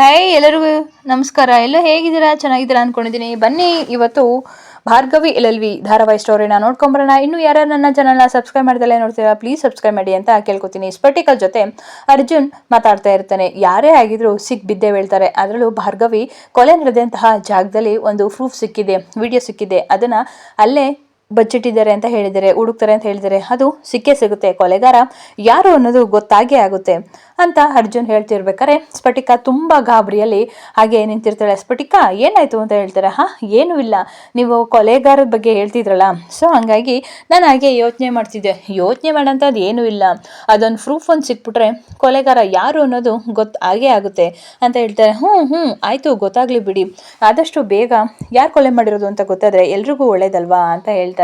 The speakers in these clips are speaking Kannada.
ಹಾಯ್ ಎಲ್ಲರಿಗೂ ನಮಸ್ಕಾರ. ಎಲ್ಲ ಹೇಗಿದ್ದೀರಾ? ಚೆನ್ನಾಗಿದ್ದೀರಾ ಅಂದ್ಕೊಂಡಿದ್ದೀನಿ ಬನ್ನಿ, ಇವತ್ತು ಭಾರ್ಗವಿ ಎಲ್ ಎಲ್ ವಿ ಧಾರಾವಾಹಿ ಸ್ಟೋರಿನ ನೋಡ್ಕೊಂಬರೋಣ. ಇನ್ನು ಯಾರ್ಯಾರು ನನ್ನ ಚಾನಲ್ನ ಸಬ್ಸ್ಕ್ರೈಬ್ ಮಾಡ್ದಲ್ಲೇ ನೋಡ್ತೀರಾ ಪ್ಲೀಸ್ ಸಬ್ಸ್ಕ್ರೈಬ್ ಮಾಡಿ ಅಂತ ಕೇಳ್ಕೊತೀನಿ. ಸ್ಪಟಿಕಲ್ ಜೊತೆ ಅರ್ಜುನ್ ಮಾತಾಡ್ತಾ ಇರ್ತಾನೆ. ಯಾರೇ ಆಗಿದ್ರು ಸಿಕ್ ಬಿದ್ದೇ ಹೇಳ್ತಾರೆ ಅದರಲ್ಲೂ ಭಾರ್ಗವಿ ಕೊಲೆ ನಡೆದಂತಹ ಜಾಗದಲ್ಲಿ ಒಂದು ಪ್ರೂಫ್ ಸಿಕ್ಕಿದೆ ವಿಡಿಯೋ ಸಿಕ್ಕಿದೆ. ಅದನ್ನು ಅಲ್ಲೇ ಬಚ್ಚಿಟ್ಟಿದ್ದಾರೆ ಅಂತ ಹೇಳಿದರೆ, ಹುಡುಕ್ತಾರೆ ಅಂತ ಹೇಳಿದರೆ ಅದು ಸಿಕ್ಕೇ ಸಿಗುತ್ತೆ ಕೊಲೆಗಾರ. ಯಾರು ಅನ್ನೋದು ಗೊತ್ತಾಗೇ ಆಗುತ್ತೆ ಅಂತ ಅರ್ಜುನ್ ಹೇಳ್ತಿರ್ಬೇಕಾರೆ ಸ್ಫಟಿಕ ತುಂಬ ಗಾಬರಿಯಲ್ಲಿ ಹಾಗೆ ನಿಂತಿರ್ತಾಳೆ. ಸ್ಫಟಿಕ, ಏನಾಯ್ತು ಅಂತ ಹೇಳ್ತಾರೆ? ಹಾ, ಏನೂ ಇಲ್ಲ. ನೀವು ಕೊಲೆಗಾರದ ಬಗ್ಗೆ ಹೇಳ್ತಿದ್ರಲ್ಲ. ಸೊ ಹಂಗಾಗಿ ನಾನು ಹಾಗೆ ಯೋಚನೆ ಮಾಡ್ತಿದ್ದೆ. ಯೋಚನೆ ಮಾಡೋಂಥದ್ದು ಏನೂ ಇಲ್ಲ. ಅದೊಂದು ಪ್ರೂಫ್ ಒಂದು ಸಿಕ್ಬಿಟ್ರೆ ಕೊಲೆಗಾರ ಯಾರು ಅನ್ನೋದು ಗೊತ್ತು ಆಗೇ ಆಗುತ್ತೆ ಅಂತ ಹೇಳ್ತಾರೆ. ಹ್ಞೂ ಹ್ಞೂ, ಆಯಿತು, ಗೊತ್ತಾಗ್ಲಿ ಬಿಡಿ. ಆದಷ್ಟು ಬೇಗ ಯಾರು ಕೊಲೆ ಮಾಡಿರೋದು ಅಂತ ಗೊತ್ತಾದರೆ ಎಲ್ರಿಗೂ ಒಳ್ಳೇದಲ್ವಾ ಅಂತ ಹೇಳ್ತಾರೆ.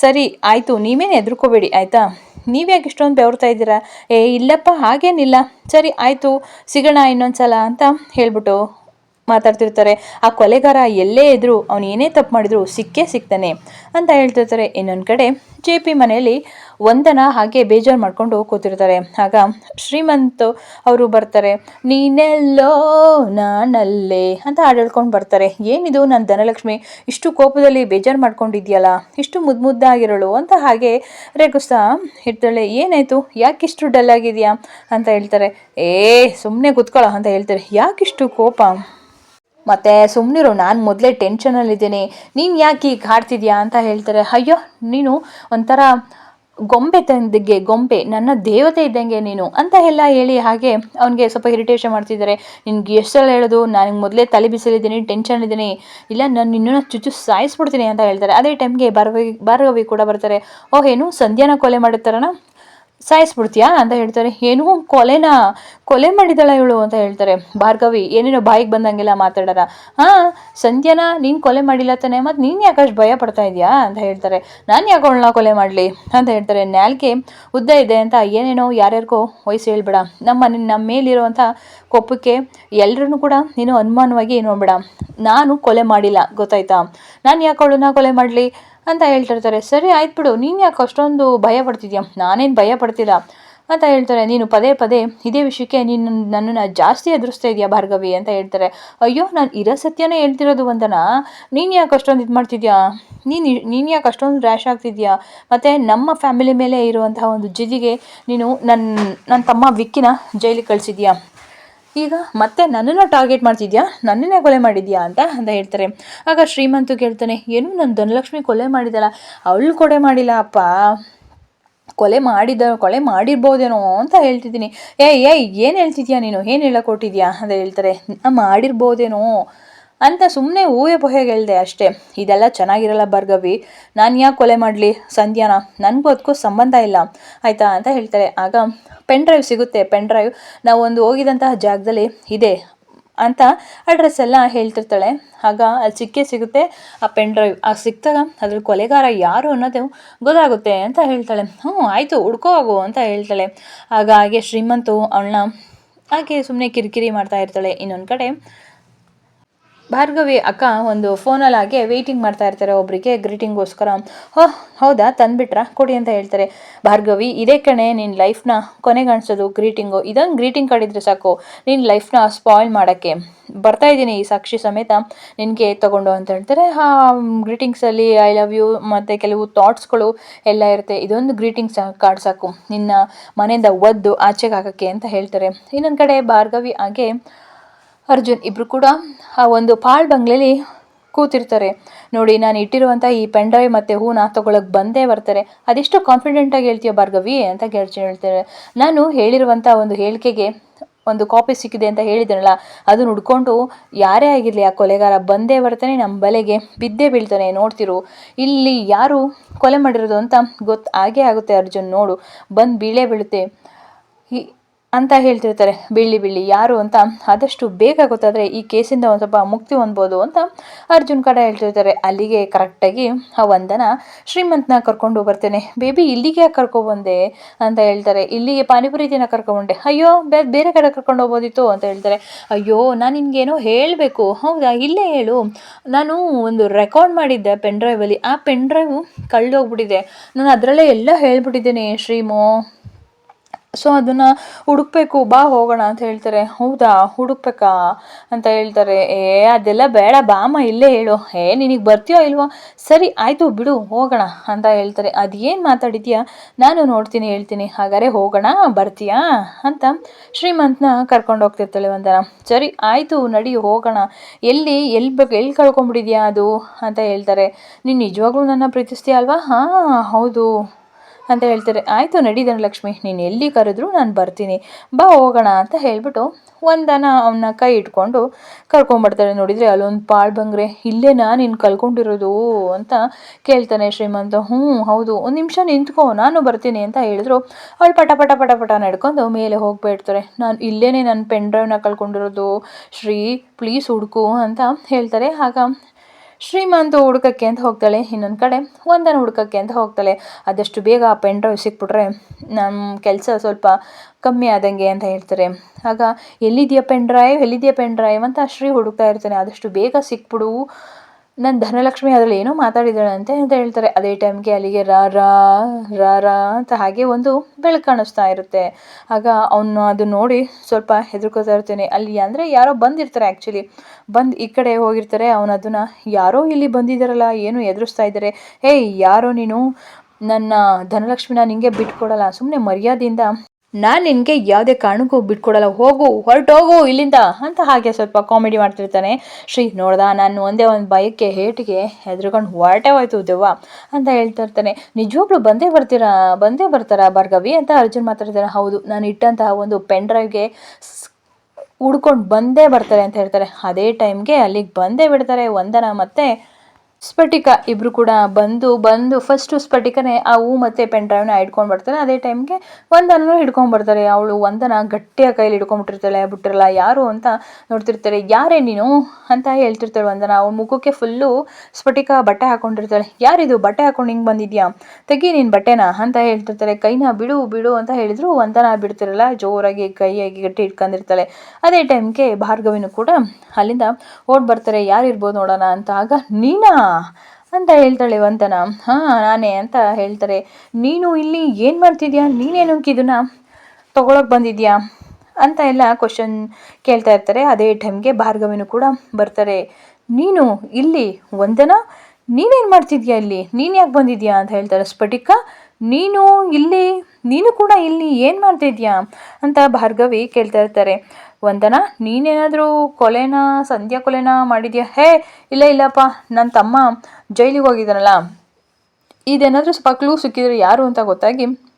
ಸರಿ, ಆಯಿತು, ನೀವೇನು ಹೆದರ್ಕೋಬೇಡಿ, ಆಯಿತಾ? ನೀವ್ಯಾಕೆ ಇಷ್ಟೊಂದು ಬೆವರ್ತಾ ಇದ್ದೀರಾ? ಏ, ಇಲ್ಲಪ್ಪ, ಹಾಗೇನಿಲ್ಲ. ಸರಿ, ಆಯಿತು, ಸಿಗೋಣ ಇನ್ನೊಂದ್ಸಲ ಅಂತ ಹೇಳ್ಬಿಟ್ಟು ಮಾತಾಡ್ತಿರ್ತಾರೆ. ಆ ಕೊಲೆಗಾರ ಎಲ್ಲೇ ಇದ್ರು ಅವನು ಏನೇ ತಪ್ಪು ಮಾಡಿದ್ರು ಸಿಕ್ಕೇ ಸಿಗ್ತಾನೆ ಅಂತ ಹೇಳ್ತಿರ್ತಾರೆ. ಇನ್ನೊಂದು ಕಡೆ, ಜೆ ಪಿ ಮನೆಯಲ್ಲಿ ವಂದನ ಹಾಗೆ ಬೇಜಾರು ಮಾಡ್ಕೊಂಡು ಕೂತಿರ್ತಾರೆ. ಆಗ ಶ್ರೀಮಂತ್ ಅವರು ಬರ್ತಾರೆ, ನೀನೆಲ್ಲೋ ನಾನಲ್ಲೇ ಅಂತ ಹಾಡು ಹೇಳ್ಕೊಂಡು ಬರ್ತಾರೆ. ಏನಿದು ನನ್ನ ಧನಲಕ್ಷ್ಮಿ? ಇಷ್ಟು ಕೋಪದಲ್ಲಿ ಬೇಜಾರು ಮಾಡ್ಕೊಂಡಿದ್ಯಲ್ಲ? ಇಷ್ಟು ಮುದ್ದು ಮುದ್ದಾಗಿರೋಳು ಅಂತ ಹಾಗೆ ರೇಗಿಸ್ತಾ ಇರ್ತಾಳೆ ಏನಾಯ್ತು? ಯಾಕಿಷ್ಟು ಡಲ್ ಆಗಿದೆಯಾ? ಅಂತ ಹೇಳ್ತಾರೆ. ಏ ಸುಮ್ಮನೆ ಕೂತ್ಕೊಳ್ಳೋ ಅಂತ ಹೇಳ್ತಾರೆ. ಯಾಕಿಷ್ಟು ಕೋಪ? ಮತ್ತೆ ಸುಮ್ಮನಿರು ನಾನು ಮೊದಲೇ ಟೆನ್ಷನಲ್ಲಿದ್ದೀನಿ. ನೀನು ಯಾಕೆ ಈಗ ಹಾಡ್ತಿದ್ಯಾ? ಅಂತ ಹೇಳ್ತಾರೆ. ಅಯ್ಯೋ, ನೀನು ಒಂಥರ ಗೊಂಬೆ ತಂದಿಗೆ ಗೊಂಬೆ, ನನ್ನ ದೇವತೆ ಇದ್ದಂಗೆ ನೀನು ಅಂತ ಎಲ್ಲ ಹೇಳಿ ಹಾಗೆ ಅವನಿಗೆ ಸ್ವಲ್ಪ ಇರಿಟೇಷನ್ ಮಾಡ್ತಿದ್ದಾರೆ. ನಿನ್ಗೆ ಎಷ್ಟೆಲ್ಲ ಹೇಳೋದು? ನಾನು ಮೊದಲೇ ತಲೆ ಬಿಸಿಲಿದ್ದೀನಿ ಟೆನ್ಷನ್ ಇದ್ದೀನಿ. ಇಲ್ಲ, ನಾನು ನಿನ್ನನ್ನು ಚುಚ್ಚು ಸಾಯಿಸ್ಬಿಡ್ತೀನಿ ಅಂತ ಹೇಳ್ತಾರೆ. ಅದೇ ಟೈಮ್ಗೆ ಭಾರ್ಗವಿ ಭಾರ್ಗವಿ ಕೂಡ ಬರ್ತಾರೆ. ಓಹ್, ಏನು? ಸಂಧ್ಯಾನ ಕೊಲೆ ಮಾಡಿರ್ತಾರಣ ಸಾಯಿಸ್ಬಿಡ್ತೀಯಾ ಅಂತ ಹೇಳ್ತಾರೆ. ಏನೂ ಕೊಲೆನ, ಕೊಲೆ ಮಾಡಿದಾಳ ಇವಳು ಅಂತ ಹೇಳ್ತಾರೆ. ಭಾರ್ಗವಿ, ಏನೇನೋ ಬಾಯಿಗೆ ಬಂದಂಗೆಲ್ಲ ಮಾತಾಡಾರ ಹಾಂ, ಸಂಧ್ಯಾನ, ನೀನು ಕೊಲೆ ಮಾಡಿಲ್ಲ ತಾನೆ ಮತ್ತು ನೀನು ಯಾಕಷ್ಟು ಭಯ ಪಡ್ತಾ ಇದೆಯಾ ಅಂತ ಹೇಳ್ತಾರೆ. ನಾನು ಯಾಕೆ ಅವಳನ್ನ ಕೊಲೆ ಮಾಡಲಿ ಅಂತ ಹೇಳ್ತಾರೆ. ನಾಲ್ಕೆ ಉದ್ದ ಇದೆ ಅಂತ ಏನೇನೋ ಯಾರ್ಯಾರಿಗೋ ವಯಸ್ಸು ಹೇಳ್ಬೇಡ. ನಮ್ಮ ನಮ್ಮ ಮೇಲಿರುವಂಥ ಕೊಪ್ಪಕ್ಕೆ ಎಲ್ಲರೂ ಕೂಡ ನೀನು ಅನುಮಾನವಾಗಿ ನೋಡ್ಬೇಡ. ನಾನು ಕೊಲೆ ಮಾಡಿಲ್ಲ, ಗೊತ್ತಾಯ್ತಾ? ನಾನು ಯಾಕೆ ಅವಳನ್ನ ಕೊಲೆ ಮಾಡಲಿ? ಅಂತ ಹೇಳ್ತಿರ್ತಾರೆ. ಸರಿ, ಆಯ್ತು ಬಿಡು. ನೀನು ಯಾಕೆ ಅಷ್ಟೊಂದು ಭಯ ಪಡ್ತಿದ್ಯಾ? ನಾನೇನು ಭಯ ಪಡ್ತಿಲ್ಲ ಅಂತ ಹೇಳ್ತಾರೆ. ನೀನು ಪದೇ ಪದೇ ಇದೇ ವಿಷಯಕ್ಕೆ ನೀನು ನನ್ನನ್ನು ಜಾಸ್ತಿ ಎದುರಿಸ್ತಾ ಇದೆಯಾ ಭಾರ್ಗವಿ ಅಂತ ಹೇಳ್ತಾರೆ. ಅಯ್ಯೋ, ನಾನು ಇರೋ ಸತ್ಯನೇ ಹೇಳ್ತಿರೋದು ಒಂದನ? ನೀನು ಯಾಕೆ ಅಷ್ಟೊಂದು ಇದು ಮಾಡ್ತಿದ್ಯಾ? ನೀನು ನೀನು ಯಾಕೆ ಅಷ್ಟೊಂದು ರ್ಯಾಶ್ ಆಗ್ತಿದ್ಯಾ? ಮತ್ತು ನಮ್ಮ ಫ್ಯಾಮಿಲಿ ಮೇಲೆ ಇರುವಂತಹ ಒಂದು ಜಿಜಿಗೆ ನೀನು ನನ್ನ ನನ್ನ ತಮ್ಮ ವಿಕ್ಕಿನ ಜೈಲಿಗೆ ಕಳಿಸಿದ್ಯಾ? ಈಗ ಮತ್ತೆ ನನ್ನನ್ನು ಟಾರ್ಗೆಟ್ ಮಾಡ್ತಿದ್ಯಾ? ನನ್ನನ್ನೇ ಕೊಲೆ ಮಾಡಿದ್ಯಾ ಅಂತ ಅಂತ ಹೇಳ್ತಾರೆ. ಆಗ ಶ್ರೀಮಂತು ಕೇಳ್ತಾನೆ, ಏನು ನನ್ನ ಧನಲಕ್ಷ್ಮಿ ಕೊಲೆ ಮಾಡಿದಲ್ಲ, ಅವಳು ಕೊಲೆ ಮಾಡಿಲ್ಲ, ಅಪ್ಪ. ಕೊಲೆ ಮಾಡಿದ, ಕೊಲೆ ಮಾಡಿರ್ಬೋದೇನೋ ಅಂತ ಹೇಳ್ತಿದ್ದೀನಿ. ಏಯ್ ಏಯ್, ಏನು ಹೇಳ್ತಿದ್ಯಾ ನೀನು? ಏನು ಹೇಳಕ್ಕೆ ಕೊಟ್ಟಿದ್ಯಾ ಅಂತ ಹೇಳ್ತಾರೆ. ಮಾಡಿರ್ಬೋದೇನೋ. ಅಂತ ಸುಮ್ಮನೆ ಊಹೆ ಪೊಹೆಗೆ ಅಷ್ಟೇ. ಇದೆಲ್ಲ ಚೆನ್ನಾಗಿರಲ್ಲ ಭಾರ್ಗವಿ. ನಾನು ಯಾಕೆ ಕೊಲೆ ಮಾಡಲಿ? ಸಂಧ್ಯಾನ ನನಗೂ ಅದಕ್ಕೂ ಸಂಬಂಧ ಇಲ್ಲ. ಆಯಿತಾ ಅಂತ ಹೇಳ್ತಾರೆ. ಆಗ ಪೆನ್ ಡ್ರೈವ್ ಸಿಗುತ್ತೆ. ಪೆನ್ ಡ್ರೈವ್ ನಾವು ಒಂದು ಹೋಗಿದಂತಹ ಜಾಗದಲ್ಲಿ ಇದೆ ಅಂತ ಅಡ್ರೆಸ್ ಎಲ್ಲ ಹೇಳ್ತಿರ್ತಾಳೆ. ಆಗ ಅಲ್ಲಿ ಸಿಕ್ಕೇ ಸಿಗುತ್ತೆ ಆ ಪೆನ್ ಡ್ರೈವ್ ಆ ಸಿಕ್ತಾಗ ಅದ್ರ ಕೊಲೆಗಾರ ಯಾರು ಅನ್ನೋದು ಗೊತ್ತಾಗುತ್ತೆ ಅಂತ ಹೇಳ್ತಾಳೆ. ಹ್ಞೂ ಆಯಿತು, ಹುಡ್ಕೋ ಹೋಗು ಅಂತ ಹೇಳ್ತಾಳೆ. ಆಗ ಹಾಗೆ ಶ್ರೀಮಂತು ಅವಳನ್ನ ಹಾಗೆ ಸುಮ್ಮನೆ ಕಿರಿಕಿರಿ ಮಾಡ್ತಾ ಇರ್ತಾಳೆ. ಇನ್ನೊಂದು ಕಡೆ ಭಾರ್ಗವಿ ಅಕ್ಕ ಒಂದು ಫೋನಲ್ಲಿ ಹಾಗೆ ವೆಯ್ಟಿಂಗ್ ಮಾಡ್ತಾ ಇರ್ತಾರೆ ಒಬ್ಬರಿಗೆ ಗ್ರೀಟಿಂಗೋಸ್ಕರ ಹೋ, ಹೌದಾ? ತಂದುಬಿಟ್ರಾ? ಕೊಡಿ ಅಂತ ಹೇಳ್ತಾರೆ. ಭಾರ್ಗವಿ, ಇದೇ ಕಣೆ ನಿನ್ನ ಲೈಫ್ನ ಕೊನೆಗಾಣಿಸೋದು ಗ್ರೀಟಿಂಗು ಇದೊಂದು ಗ್ರೀಟಿಂಗ್ ಕಾರ್ಡ್ ಇದ್ರೆ ಸಾಕು ನಿನ್ನ ಲೈಫ್ನ ಸ್ಪಾಯ್ಲ್ ಮಾಡೋಕ್ಕೆ. ಬರ್ತಾ ಇದ್ದೀನಿ ಈ ಸಾಕ್ಷಿ ಸಮೇತ. ನಿನಗೆ ತಗೊಂಡು ಅಂತ ಹೇಳ್ತಾರೆ ಆ ಗ್ರೀಟಿಂಗ್ಸಲ್ಲಿ ಐ ಲವ್ ಯು ಮತ್ತು ಕೆಲವು ಥಾಟ್ಸ್ಗಳು ಎಲ್ಲ ಇರುತ್ತೆ. ಇದೊಂದು ಗ್ರೀಟಿಂಗ್ಸ್ ಕಾರ್ಡ್ ಸಾಕು. ನಿನ್ನ ಮನೆಯಿಂದ ಒದ್ದು ಆಚೆಗೆ ಹಾಕೋಕ್ಕೆ ಅಂತ ಹೇಳ್ತಾರೆ. ಇನ್ನೊಂದು ಕಡೆ ಭಾರ್ಗವಿ ಹಾಗೆ ಅರ್ಜುನ್ ಇಬ್ಬರು ಕೂಡ ಆ ಒಂದು ಪಾಳ್ ಬಂಗ್ಲೆಲಿ ಕೂತಿರ್ತಾರೆ. ನೋಡಿ, ನಾನು ಇಟ್ಟಿರುವಂಥ ಈ ಪೆಂಡ್ರೈವ್ ಮತ್ತು ಹೂನ ತೊಗೊಳಕ್ಕೆ ಬಂದೇ ಬರ್ತಾರೆ. ಅದೆಷ್ಟು ಕಾನ್ಫಿಡೆಂಟಾಗಿ ಹೇಳ್ತೀಯ ಭಾರ್ಗವಿ ಅಂತ ಅರ್ಜುನ್ ಹೇಳ್ತಾರೆ. ನಾನು ಹೇಳಿರುವಂಥ ಒಂದು ಹೇಳಿಕೆಗೆ ಒಂದು ಕಾಪಿ ಸಿಕ್ಕಿದೆ ಅಂತ ಹೇಳಿದ್ದೀನಲ್ಲ ಅದನ್ನ ಹುಡ್ಕೊಂಡು ಯಾರೇ ಆಗಿರಲಿ ಆ ಕೊಲೆಗಾರ ಬಂದೇ ಬರ್ತಾನೆ ನಮ್ಮ ಬಲೆಗೆ ಬಿದ್ದೇ ಬೀಳ್ತಾನೆ, ನೋಡ್ತಿರು. ಇಲ್ಲಿ ಯಾರು ಕೊಲೆ ಮಾಡಿರೋದು ಅಂತ ಗೊತ್ತು ಆಗೇ ಆಗುತ್ತೆ ಅರ್ಜುನ್, ನೋಡು. ಬಂದು ಬೀಳೇ ಬೀಳುತ್ತೆ. ಈ ಅಂತ ಹೇಳ್ತಿರ್ತಾರೆ. ಬೀಳಿ ಬೀಳಿ ಯಾರು ಅಂತ ಆದಷ್ಟು ಬೇಗ ಗೊತ್ತಾದರೆ ಈ ಕೇಸಿಂದ ಒಂದು ಸ್ವಲ್ಪ ಮುಕ್ತಿ ಹೊಂದ್ಬೋದು ಅಂತ ಅರ್ಜುನ್ ಕಡೆ ಹೇಳ್ತಿರ್ತಾರೆ. ಅಲ್ಲಿಗೆ ಕರೆಕ್ಟಾಗಿ ಆ ವಂದನ ಶ್ರೀಮಂತನ ಕರ್ಕೊಂಡು ಬರ್ತೇನೆ. ಬೇಬಿ ಇಲ್ಲಿಗೆ ಯಾಕೆ ಕರ್ಕೊಬಂದೆ ಅಂತ ಹೇಳ್ತಾರೆ. ಇಲ್ಲಿಗೆ ಪಾನಿಪುರಿ ದಿನ ಬಂದೆ. ಅಯ್ಯೋ ಬೇರೆ ಕಡೆ ಕರ್ಕೊಂಡು ಹೋಗ್ಬೋದಿತ್ತು ಅಂತ ಹೇಳ್ತಾರೆ. ಅಯ್ಯೋ, ನಾನು ನಿನಗೇನೋ ಹೇಳಬೇಕು. ಹೌದಾ? ಇಲ್ಲೇ ಹೇಳು. ನಾನು ಒಂದು ರೆಕಾರ್ಡ್ ಮಾಡಿದ್ದೆ ಪೆನ್ ಡ್ರೈವಲ್ಲಿ ಆ ಪೆನ್ ಡ್ರೈವು ಕಳೆದೋಗ್ಬಿಟ್ಟಿದೆ. ನಾನು ಅದರಲ್ಲೇ ಎಲ್ಲ ಹೇಳ್ಬಿಟ್ಟಿದ್ದೇನೆ ಶ್ರೀಮೋ. ಸೊ ಅದನ್ನು ಹುಡುಕ್ಬೇಕು, ಬಾ ಹೋಗೋಣ ಅಂತ ಹೇಳ್ತಾರೆ. ಹೌದಾ? ಹುಡುಕ್ಬೇಕಾ? ಅಂತ ಹೇಳ್ತಾರೆ. ಏ, ಅದೆಲ್ಲ ಬೇಡ ಬಾಮ ಇಲ್ಲೇ ಹೇಳು. ಏ, ನಿನಗೆ ಬರ್ತೀಯೋ ಇಲ್ವೋ? ಸರಿ, ಆಯಿತು, ಬಿಡು, ಹೋಗೋಣ ಅಂತ ಹೇಳ್ತಾರೆ. ಅದೇನು ಮಾತಾಡಿದ್ಯಾ? ನಾನು ನೋಡ್ತೀನಿ, ಹೇಳ್ತೀನಿ. ಹಾಗಾದ್ರೆ ಹೋಗೋಣ, ಬರ್ತೀಯಾ? ಅಂತ ಶ್ರೀಮಂತನ ಕರ್ಕೊಂಡು ಹೋಗ್ತಿರ್ತಾಳೆ ಒಂದರ. ಸರಿ, ಆಯಿತು, ನಡಿ, ಹೋಗೋಣ. ಎಲ್ಲಿ ಎಲ್ಲಿ ಬೇಕು ಎಲ್ಲಿ ಕಳ್ಕೊಂಬಿಟ್ಟಿದ್ಯಾ ಅದು? ಅಂತ ಹೇಳ್ತಾರೆ. ನೀನು ನಿಜವಾಗ್ಲೂ ನನ್ನ ಪ್ರೀತಿಸ್ತೀಯ ಅಲ್ವಾ? ಹಾಂ, ಹೌದು. ಅಂತ ಹೇಳ್ತಾರೆ. ಆಯಿತು ನಡಿ ಧನಲಕ್ಷ್ಮಿ, ನೀನು ಎಲ್ಲಿ ಕರೆದ್ರು ನಾನು ಬರ್ತೀನಿ. ಬಾ ಹೋಗೋಣ ಅಂತ ಹೇಳ್ಬಿಟ್ಟು ಒಂದನ ಅವನ್ನ ಕೈ ಇಟ್ಕೊಂಡು ಕರ್ಕೊಂಬರ್ತಾಳೆ ನೋಡಿದರೆ ಅಲ್ಲೊಂದು ಪಾಳು ಬಂಗ್ರೆ ಇಲ್ಲೇನಾ ನೀನು ಕಲ್ಕೊಂಡಿರೋದು ಅಂತ ಕೇಳ್ತಾನೆ ಶ್ರೀಮಂತ. ಹ್ಞೂ ಹೌದು. ಒಂದು ನಿಮಿಷ ನಿಂತ್ಕೋ, ನಾನು ಬರ್ತೀನಿ ಅಂತ ಹೇಳಿದ್ರು. ಅವಳು ಪಟ ಪಟ ಪಟ ಪಟ ನಡ್ಕೊಂಡು ಮೇಲೆ ಹೋಗಿಬಿಡ್ತಾರೆ. ನಾನು ಇಲ್ಲೇ ನನ್ನ ಪೆನ್ ಡ್ರೈವ್ನ ಕಳ್ಕೊಂಡಿರೋದು ಶ್ರೀ, ಪ್ಲೀಸ್ ಹುಡುಕು ಅಂತ ಹೇಳ್ತಾರೆ. ಆಗ ಶ್ರೀಮಂತ ಹುಡುಕಕ್ಕೆ ಅಂತ ಹೋಗ್ತಾಳೆ, ಇನ್ನೊಂದು ಕಡೆ ಒಂದನ್ನು ಹುಡ್ಕಕ್ಕೆ ಅಂತ ಹೋಗ್ತಾಳೆ. ಆದಷ್ಟು ಬೇಗ ಆ ಪೆನ್ ಡ್ರೈವ್ ಸಿಕ್ಬಿಟ್ರೆ ನಮ್ಮ ಕೆಲಸ ಸ್ವಲ್ಪ ಕಮ್ಮಿ ಆದಂಗೆ ಅಂತ ಹೇಳ್ತಾರೆ. ಆಗ, ಎಲ್ಲಿದೆಯಾ ಪೆನ್ ಡ್ರೈವ್ ಎಲ್ಲಿದೆಯಾ ಪೆನ್ ಡ್ರೈವ್ ಅಂತ ಶ್ರೀ ಹುಡುಕ್ತಾ ಇರ್ತಾನೆ. ಆದಷ್ಟು ಬೇಗ ಸಿಕ್ಬಿಡು ನನ್ನ ಧನಲಕ್ಷ್ಮಿ ಅದರಲ್ಲಿ ಏನೋ ಮಾತಾಡಿದ್ದಾಳಂತೆ ಅಂತ ಹೇಳ್ತಾರೆ. ಅದೇ ಟೈಮ್ಗೆ ಅಲ್ಲಿಗೆ ರಾ ರಾ ರಾ ರಾ ಅಂತ ಹಾಗೆ ಒಂದು ಬೆಳಕು ಕಾಣಿಸ್ತಾ ಇರುತ್ತೆ. ಆಗ ಅವನು ಅದು ನೋಡಿ ಸ್ವಲ್ಪ ಹೆದರ್ಕೋತಾ ಇರ್ತೇನೆ. ಅಲ್ಲಿ ಅಂದರೆ ಯಾರೋ ಬಂದಿರ್ತಾರೆ ಆ್ಯಕ್ಚುಲಿ ಬಂದು ಈ ಕಡೆ ಹೋಗಿರ್ತಾರೆ. ಅವನು ಅದನ್ನು ಯಾರೋ ಇಲ್ಲಿ ಬಂದಿದ್ದಾರಲ್ಲ ಏನು ಎದುರಿಸ್ತಾ ಇದ್ದಾರೆ ಹೇ ಯಾರೋ ನೀನು? ನನ್ನ ಧನಲಕ್ಷ್ಮಿನ ನಿಂಗೆ ಬಿಟ್ಕೊಡಲ್ಲ. ಸುಮ್ಮನೆ ಮರ್ಯಾದೆಯಿಂದ ನಾನು ನಿನಗೆ ಯಾವುದೇ ಕಾರಣಕ್ಕೂ ಬಿಟ್ಕೊಡಲ್ಲ. ಹೋಗು, ಹೊರಟೋಗು ಇಲ್ಲಿಂದ ಅಂತ ಹಾಗೆ ಸ್ವಲ್ಪ ಕಾಮಿಡಿ ಮಾಡ್ತಿರ್ತಾನೆ. ಶ್ರೀ ನೋಡ್ದ, ನಾನು ಒಂದೇ ಒಂದು ಬೈಕ್ಗೆ ಹೇಟಿಗೆ ಹೆದ್ರಕೊಂಡು ಹೊರಟೆ ಹೋಯ್ತು ದೆವ್ವ ಅಂತ ಹೇಳ್ತಾ ಇರ್ತಾನೆ. ನಿಜವಾಗ್ಲೂ ಬಂದೇ ಬರ್ತೀರಾ, ಬಂದೇ ಬರ್ತಾರಾ ಭಾರ್ಗವಿ ಅಂತ ಅರ್ಜುನ್ ಮಾತಾಡ್ತಾನೆ ಹೌದು, ನಾನು ಇಟ್ಟಂತಹ ಒಂದು ಪೆನ್ ಡ್ರೈವ್ಗೆ ಹುಡ್ಕೊಂಡು ಬಂದೇ ಬರ್ತಾರೆ ಅಂತ ಹೇಳ್ತಾರೆ. ಅದೇ ಟೈಮ್ಗೆ ಅಲ್ಲಿಗೆ ಬಂದೇ ಬಿಡ್ತಾರೆ ವಂದನ ಮತ್ತೆ ಸ್ಫಟಿಕ ಇಬ್ಬರು ಕೂಡ ಬಂದು ಬಂದು ಫಸ್ಟು ಸ್ಫಟಿಕನೇ ಆ ಹೂ ಮತ್ತು ಪೆನ್ ಡ್ರೈವ್ನ ಹಿಡ್ಕೊಂಡು ಬರ್ತಾರೆ. ಅದೇ ಟೈಮ್ಗೆ ವಂದನೂ ಹಿಡ್ಕೊಂಡು ಬರ್ತಾರೆ. ಅವಳು ವಂದನ ಗಟ್ಟಿಯಾಗಿ ಕೈಲಿ ಹಿಡ್ಕೊಂಡ್ಬಿಟ್ಟಿರ್ತಾಳೆ. ಬಿಟ್ಟಿರಲ್ಲ ಯಾರು ಅಂತ ನೋಡ್ತಿರ್ತಾರೆ. ಯಾರೇ ನೀನು? ಅಂತ ಹೇಳ್ತಿರ್ತಾಳೆ ವಂದನ ಅವಳ ಮುಖಕ್ಕೆ ಫುಲ್ಲು ಸ್ಫಟಿಕ ಬಟ್ಟೆ ಹಾಕೊಂಡಿರ್ತಾಳೆ. ಯಾರಿದು? ಬಟ್ಟೆ ಹಾಕೊಂಡು ಹಿಂಗೆ ಬಂದಿದ್ಯಾ? ತೆಗಿ ನೀನು ಬಟ್ಟೆನ ಅಂತ ಹೇಳ್ತಿರ್ತಾರೆ ಕೈನ ಬಿಡು ಬಿಡು ಅಂತ ಹೇಳಿದ್ರು. ವಂದನ ಬಿಡ್ತಿರಲ್ಲ. ಜೋರಾಗಿ ಕೈಯಾಗಿ ಗಟ್ಟಿ ಇಟ್ಕೊಂಡಿರ್ತಾಳೆ ಅದೇ ಟೈಮ್ಗೆ ಭಾರ್ಗವಿನೂ ಕೂಡ ಅಲ್ಲಿಂದ ಓಡ್ ಬರ್ತಾರೆ. ಯಾರಿರ್ಬೋದು ನೋಡೋಣ ಅಂತ. ಆಗ ನೀನಾ? ಅಂತ ಹೇಳ್ತಾಳೆ ವಂತನ. ಹಾಂ, ನಾನೇ ಅಂತ ಹೇಳ್ತಾರೆ. ನೀನು ಇಲ್ಲಿ ಏನು ಮಾಡ್ತಿದ್ಯಾ? ನೀನೇನು ಇದನ್ನ ತಗೊಳಕ್ಕೆ ಬಂದಿದ್ಯಾ? ಅಂತ ಎಲ್ಲ ಕ್ವಶನ್ ಕೇಳ್ತಾ ಇರ್ತಾರೆ. ಅದೇ ಟೈಮ್ಗೆ ಭಾರ್ಗವಿನೂ ಕೂಡ ಬರ್ತಾರೆ. ನೀನು ಇಲ್ಲಿ ವಂದನ? ನೀನೇನು ಮಾಡ್ತಿದ್ಯಾ ಇಲ್ಲಿ? ನೀನು ಯಾಕೆ ಬಂದಿದ್ಯಾ ಅಂತ ಹೇಳ್ತಾರೆ. ಸ್ಫಟಿಕ, ನೀನು ಇಲ್ಲಿ, ನೀನು ಕೂಡ ಇಲ್ಲಿ ಏನು ಮಾಡ್ತಿದ್ಯಾ? ಅಂತ ಭಾರ್ಗವಿ ಕೇಳ್ತಾ ಇರ್ತಾರೆ. ವಂದನ, ನೀನೇನಾದರೂ ಕೊಲೆನ, ಸಂಧ್ಯಾ ಕೊಲೆನ ಮಾಡಿದ್ಯಾ? ಹೇ, ಇಲ್ಲ, ಇಲ್ಲಪ್ಪ ನನ್ನ ತಮ್ಮ ಜೈಲಿಗೆ ಹೋಗಿದ್ದಾನಲ್ಲ. ಇದೇನಾದರೂ ಸ್ವಲ್ಪ ಕ್ಲೂ ಸಿಕ್ಕಿದ್ರೆ ಯಾರು ಅಂತ ಗೊತ್ತಾಗಿ.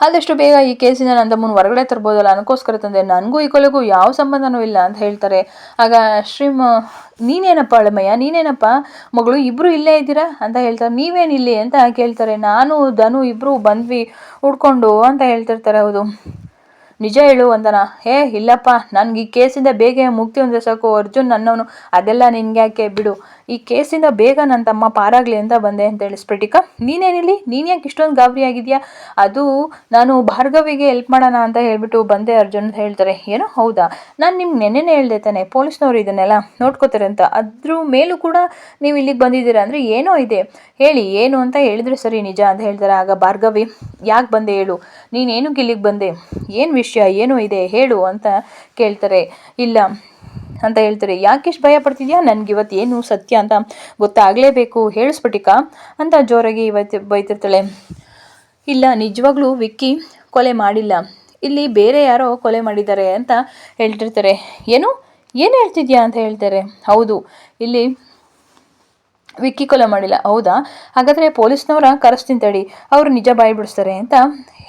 ಆದಷ್ಟು ಬೇಗ ಈ ಕೇಸಿನ ನನ್ನ ತಮ್ಮನ ಹೊರಗಡೆ ತರ್ಬೋದಲ್ಲ ನನಗೋಸ್ಕರ ತಂದೆ. ನನಗೂ ಈ ಕೊಲೆಗೂ ಯಾವ ಸಂಬಂಧನೂ ಇಲ್ಲ ಅಂತ ಹೇಳ್ತಾರೆ. ಆಗ ಶ್ರೀಮ, ನೀನೇನಪ್ಪ ಅಳಮಯ್ಯ? ನೀನೇನಪ್ಪ? ಮಗಳು ಇಬ್ಬರು ಇಲ್ಲೇ ಇದ್ದೀರಾ ಅಂತ ಹೇಳ್ತಾರೆ. ನೀವೇನಿಲ್ಲಿ ಅಂತ ಕೇಳ್ತಾರೆ. ನಾನು, ಧನು ಇಬ್ಬರು ಬಂದ್ವಿ, ಉಡ್ಕೊಂಡು ಅಂತ ಹೇಳ್ತಿರ್ತಾರೆ. ಹೌದು. ನಿಜ ಹೇಳು ಅಂದನ ಹೇ, ಇಲ್ಲಪ್ಪ, ನನಗೆ ಈ ಕೇಸಿಂದ ಬೇಗ ಮುಕ್ತಿ ಅಂದರೆ ಸಾಕು ಅರ್ಜುನ್ ನನ್ನವನು. ಅದೆಲ್ಲ ನಿನ್ಗೆ ಯಾಕೆ ಬಿಡು. ಈ ಕೇಸಿಂದ ಬೇಗ ನನ್ನ ತಮ್ಮ ಪಾರಾಗಲಿ ಅಂತ ಬಂದೆ ಅಂತ ಹೇಳಿ ಸ್ಫಟಿಕ, ನೀನೇನಿಲ್ಲಿ? ನೀನು ಯಾಕೆ ಇಷ್ಟೊಂದು ಗಾಬರಿ ಆಗಿದೆಯಾ ಅದು ನಾನು ಭಾರ್ಗವಿಗೆ ಹೆಲ್ಪ್ ಮಾಡೋಣ ಅಂತ ಹೇಳ್ಬಿಟ್ಟು ಬಂದೆ ಅರ್ಜುನ್ ಅಂತ ಹೇಳ್ತಾರೆ. ಏನೋ ಹೌದಾ? ನಾನು ನಿಮ್ಗೆ ನೆನ್ನೆನೇ ಹೇಳ್ದೆ ತಾನೆ, ಪೊಲೀಸ್ನವರು ಇದನ್ನೆಲ್ಲ ನೋಡ್ಕೋತಾರೆ ಅಂತ. ಅದ್ರ ಮೇಲೂ ಕೂಡ ನೀವು ಇಲ್ಲಿಗೆ ಬಂದಿದ್ದೀರಾ ಅಂದರೆ ಏನೋ ಇದೆ. ಹೇಳಿ, ಏನು ಅಂತ ಹೇಳಿದ್ರೆ ಸರಿ ನಿಜ ಅಂತ ಹೇಳ್ತಾರೆ. ಆಗ ಭಾರ್ಗವಿ, ಯಾಕೆ ಬಂದೆ ಹೇಳು? ನೀನೇನಕ್ಕೆ ಇಲ್ಲಿಗೆ ಬಂದೆ? ಏನು ವಿಷಯ ಏನೋ ಇದೆ ಹೇಳು ಅಂತ ಕೇಳ್ತಾರೆ. ಇಲ್ಲ ಅಂತ ಹೇಳ್ತಾರೆ. ಯಾಕೆಷ್ಟು ಭಯ ಪಡ್ತಿದ್ಯಾ ನನ್ಗೆ ಇವತ್ತು ಏನು ಸತ್ಯ ಅಂತ ಗೊತ್ತಾಗಲೇಬೇಕು. ಹೇಳಿಸ್ಬಿಟ್ಟಿಕ ಅಂತ ಜೋರಾಗಿ ಇವತ್ತು ಬೈತಿರ್ತಾಳೆ. ಇಲ್ಲ, ನಿಜವಾಗ್ಲೂ ವಿಕ್ಕಿ ಕೊಲೆ ಮಾಡಿಲ್ಲ. ಇಲ್ಲಿ ಬೇರೆ ಯಾರೋ ಕೊಲೆ ಮಾಡಿದ್ದಾರೆ ಅಂತ ಹೇಳ್ತಿರ್ತಾರೆ. ಏನು? ಏನು ಹೇಳ್ತಿದ್ಯಾ ಅಂತ ಹೇಳ್ತಾರೆ. ಹೌದು, ಇಲ್ಲಿ ವಿಕ್ಕಿ ಕೊಲೆ ಮಾಡಿಲ್ಲ. ಹೌದಾ? ಹಾಗಾದರೆ ಪೊಲೀಸ್ನವರ ಕರೆಸ್ತೀನಿ ತಡಿ. ಅವರು ನಿಜ ಬಾಯಿ ಬಿಡಿಸ್ತಾರೆ ಅಂತ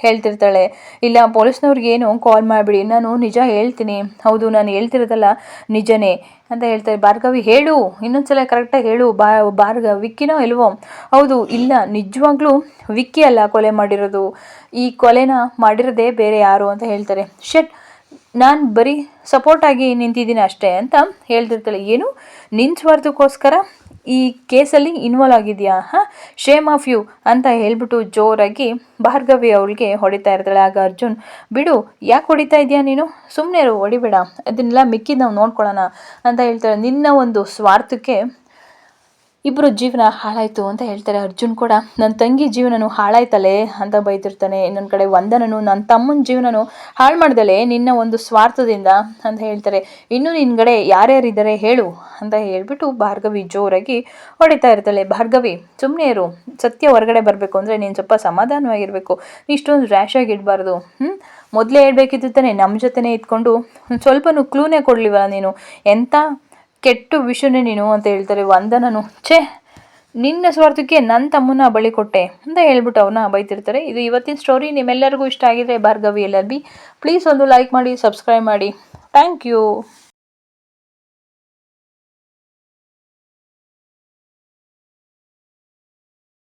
ಹೇಳ್ತಿರ್ತಾಳೆ. ಇಲ್ಲ ಪೊಲೀಸ್ನವ್ರಿಗೇನು ಕಾಲ್ ಮಾಡಿಬಿಡಿ. ನಾನು ನಿಜ ಹೇಳ್ತೀನಿ. ಹೌದು, ನಾನು ಹೇಳ್ತಿರೋದಲ್ಲ ನಿಜನೇ ಅಂತ ಹೇಳ್ತಾರೆ. ಭಾರ್ಗವಿ, ಹೇಳು. ಇನ್ನೊಂದ್ಸಲ ಕರೆಕ್ಟಾಗಿ ಹೇಳು. ಬಾ, ಭಾರ್ಗ ವಿಕ್ಕಿನೋ ಇಲ್ವೋ? ಹೌದು, ಇಲ್ಲ, ನಿಜವಾಗ್ಲೂ ವಿಕ್ಕಿ ಅಲ್ಲ ಕೊಲೆ ಮಾಡಿರೋದು. ಈ ಕೊಲೆನ ಮಾಡಿರೋದೇ ಬೇರೆ ಯಾರು ಅಂತ ಹೇಳ್ತಾರೆ. ಶಟ್, ನಾನು ಬರೀ ಸಪೋರ್ಟಾಗಿ ನಿಂತಿದ್ದೀನಿ ಅಷ್ಟೇ ಅಂತ ಹೇಳ್ತಿರ್ತಾಳೆ. ಏನು? ನಿನ್ನ ಸ್ವಾರ್ಥಕ್ಕೋಸ್ಕರ ಈ ಕೇಸಲ್ಲಿ ಇನ್ವಾಲ್ವ್ ಆಗಿದೆಯಾ? ಹಾಂ? ಶೇಮ್ ಆಫ್ ಯು ಅಂತ ಹೇಳ್ಬಿಟ್ಟು ಜೋರಾಗಿ ಭಾರ್ಗವಿ ಅವಳಿಗೆ ಹೊಡಿತಾ ಇರ್ತಾಳೆ. ಆಗ ಅರ್ಜುನ್, ಬಿಡು, ಯಾಕೆ ಹೊಡಿತಾ ಇದೆಯಾ ನೀನು? ಸುಮ್ಮನೆ ಹೊಡಿಬೇಡ. ಅದನ್ನೆಲ್ಲ ಮಿಕ್ಕಿದ್ದು ನಾವು ನೋಡ್ಕೊಳ್ಳೋಣ. ಅಂತ ಹೇಳ್ತಾಳೆ. ನಿನ್ನ ಒಂದು ಸ್ವಾರ್ಥಕ್ಕೆ ಇಬ್ಬರು ಜೀವನ ಹಾಳಾಯಿತು ಅಂತ ಹೇಳ್ತಾರೆ. ಅರ್ಜುನ್ ಕೂಡ ನನ್ನ ತಂಗಿ ಜೀವನನು ಹಾಳಾಯ್ತಲೆ? ಅಂತ ಬೈತಿರ್ತಾನೆ ಇನ್ನೊಂದು ಕಡೆ, ವಂದನನು ನನ್ನ ತಮ್ಮನ ಜೀವನನು ಹಾಳು ಮಾಡ್ದಲೆ? ನಿನ್ನ ಒಂದು ಸ್ವಾರ್ಥದಿಂದ? ಅಂತ ಹೇಳ್ತಾರೆ. ಇನ್ನು ನಿನ್ಗಡೆ ಯಾರ್ಯಾರಿದ್ದಾರೆ ಹೇಳು? ಅಂತ ಹೇಳ್ಬಿಟ್ಟು ಭಾರ್ಗವಿ ಜೋರಾಗಿ ಹೊಡಿತಾ ಇರ್ತಾಳೆ. ಭಾರ್ಗವಿ ಸುಮ್ಮನೆ ಇರು. ಸತ್ಯ ಹೊರಗಡೆ ಬರಬೇಕು ಅಂದರೆ ನೀನು ಸ್ವಲ್ಪ ಸಮಾಧಾನವಾಗಿರಬೇಕು. ಇಷ್ಟೊಂದು ರ್ಯಾಶ್ ಆಗಿ ಇಡಬಾರ್ದು. ಹ್ಞೂ ಮೊದಲೇ ಹೇಳ್ಬೇಕಿತ್ತು ತಾನೆ. ನಮ್ಮ ಜೊತೆನೇ ಇದ್ಕೊಂಡು ಸ್ವಲ್ಪನೂ ಕ್ಲೂನೇ ಕೊಡ್ಲಿವಲ್ಲ ನೀನು? ಎಂಥ ಕೆಟ್ಟು ವಿಷಯನೇ ನೀನು ಅಂತ ಹೇಳ್ತಾರೆ ವಂದನನು. ಛೇ, ನಿನ್ನ ಸ್ವಾರ್ಥಕ್ಕೆ ನನ್ನ ತಮ್ಮನ ಬಳಿ ಕೊಟ್ಟೆ ಅಂತ ಹೇಳ್ಬಿಟ್ಟು ಅವನ್ನ ಬೈತಿರ್ತಾರೆ. ಇದು ಇವತ್ತಿನ ಸ್ಟೋರಿ ನಿಮ್ಮೆಲ್ಲರಿಗೂ ಇಷ್ಟ ಆಗಿದೆ ಭಾರ್ಗವಿ, ಎಲ್ ಬಿ ಪ್ಲೀಸ್ ಒಂದು ಲೈಕ್ ಮಾಡಿ ಸಬ್ಸ್ಕ್ರೈಬ್ ಮಾಡಿ. Thank you